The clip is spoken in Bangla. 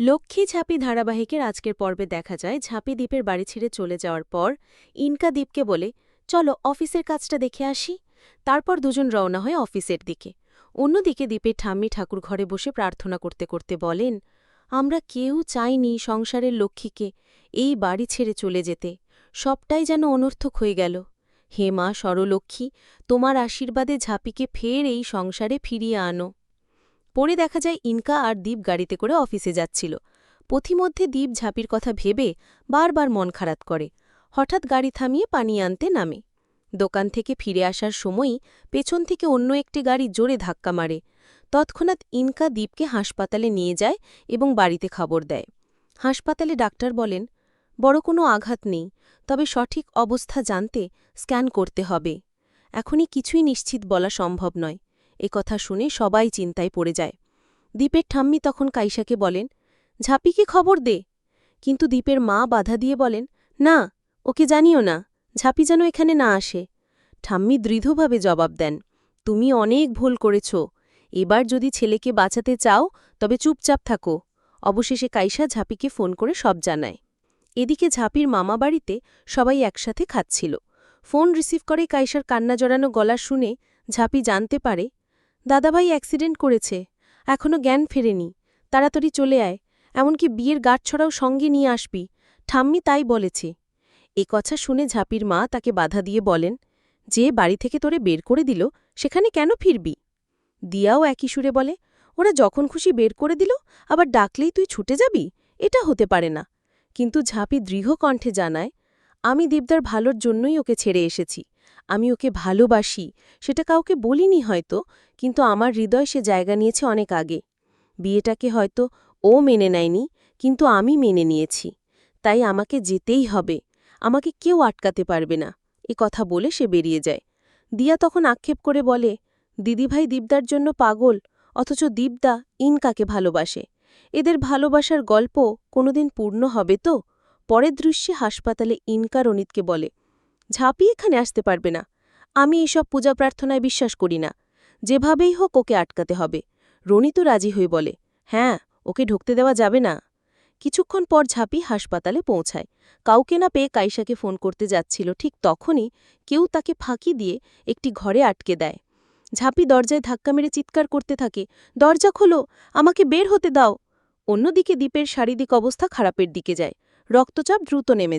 লক্ষ্মী ঝাঁপি ধারাবাহিকের আজকের পর্বে দেখা যায়, ঝাঁপি দ্বীপের বাড়ি ছেড়ে চলে যাওয়ার পর ইনকা দ্বীপকে বলে, চলো অফিসের কাজটা দেখে আসি। তারপর দুজন রওনা হয় অফিসের দিকে। অন্যদিকে দ্বীপের ঠাম্মি ঠাকুর ঘরে বসে প্রার্থনা করতে করতে বলেন, আমরা কেউ চাইনি সংসারের লক্ষ্মীকে এই বাড়ি ছেড়ে চলে যেতে। সবটাই যেন অনর্থক হয়ে গেল। হে মা সরলক্ষ্মী, তোমার আশীর্বাদে ঝাঁপিকে ফের এই সংসারে ফিরিয়ে আনো। পরে দেখা যায় ইনকা আর দ্বীপ গাড়িতে করে অফিসে যাচ্ছিল। পথিমধ্যে দ্বীপ ঝাঁপির কথা ভেবে বারবার মন খারাপ করে। হঠাৎ গাড়ি থামিয়ে পানি আনতে নামে। দোকান থেকে ফিরে আসার সময়ই পেছন থেকে অন্য একটি গাড়ি জোরে ধাক্কা মারে। তৎক্ষণাৎ ইনকা দ্বীপকে হাসপাতালে নিয়ে যায় এবং বাড়িতে খবর দেয়। হাসপাতালে ডাক্তার বলেন, বড় কোনো আঘাত নেই, তবে সঠিক অবস্থা জানতে স্ক্যান করতে হবে। এখনই কিছুই নিশ্চিত বলা সম্ভব নয়। এ কথা শুনে সবাই চিন্তায় পড়ে যায়। দ্বীপের ঠাম্মি তখন কাইসাকে বলেন ঝাঁপিকে খবর দে? কিন্তু দ্বীপের মা বাধা দিয়ে বলেন, না, ওকে জানিও না, ঝাঁপি যেন এখানে না আসে। ঠাম্মি দৃঢ়ভাবে জবাব দেন, তুমি অনেক ভুল করেছ। এবার যদি ছেলেকে বাঁচাতে চাও, তবে চুপচাপ থাকো। অবশেষে কাইসা ঝাঁপিকে ফোন করে সব জানায়। এদিকে ঝাঁপির মামা বাড়িতে সবাই একসাথে খাচ্ছিল। ফোন রিসিভ করে কাইসার কান্না জড়ানো গলা শুনে ঝাঁপি জানতে পারে দাদাভাই অ্যাক্সিডেন্ট করেছে এখনও জ্ঞান ফেরেনি, তাড়াতাড়ি চলে আয়, এমনকি বিয়ের গাঁট ছড়াও সঙ্গে নিয়ে আসবি, ঠাম্মি তাই বলেছে। এ কথা শুনে ঝাঁপির মা তাকে বাধা দিয়ে বলেন, যে বাড়ি থেকে তোরে বের করে দিল, সেখানে কেন ফিরবি? দিয়াও একই সুরে বলে, ওরা যখন খুশি বের করে দিল, আবার ডাকলেই তুই ছুটে যাবি? এটা হতে পারে না। কিন্তু ঝাঁপি দৃঢ় কণ্ঠে জানায়, আমি দেবদার ভালোর জন্যই ওকে ছেড়ে এসেছি আমি ওকে ভালোবাসি, সেটা কাউকে বলিনি হয়তো, কিন্তু আমার হৃদয় সে জায়গা নিয়েছে অনেক আগে। বিয়েটাকে হয়তো ও মেনে নেয়নি, কিন্তু আমি মেনে নিয়েছি। তাই আমাকে যেতেই হবে, আমাকে কেউ আটকাতে পারবে না। এ কথা বলে সে বেরিয়ে যায়। দিয়া তখন আক্ষেপ করে বলে, দিদিভাই দীপদার জন্য পাগল, অথচ দীপদা ইনকাকে ভালোবাসে। এদের ভালোবাসার গল্প কোনোদিন পূর্ণ হবে তো? পরের দৃশ্যে হাসপাতালে ইনকা রনিতকে বলে ঝাঁপি এখানে আসতে পারবে না। আমি এসব পূজা প্রার্থনায় বিশ্বাস করি না। যেভাবেই হোক ওকে আটকাতে হবে। রনি তো রাজি হয়ে বলে হ্যাঁ ওকে ঢুকতে দেওয়া যাবে না। কিছুক্ষণ পর ঝাঁপি হাসপাতালে পৌঁছায়। কাউকে না পেয়ে কাইসাকে ফোন করতে যাচ্ছিল। ঠিক তখনই কেউ তাকে ফাঁকি দিয়ে একটি ঘরে আটকে দেয়। ঝাঁপি দরজায় ধাক্কা মেরে চিৎকার করতে থাকে, দরজা খোলো, আমাকে বের হতে দাও। অন্যদিকে দ্বীপের শারীরিক অবস্থা খারাপের দিকে যায়। রক্তচাপ দ্রুত নেমে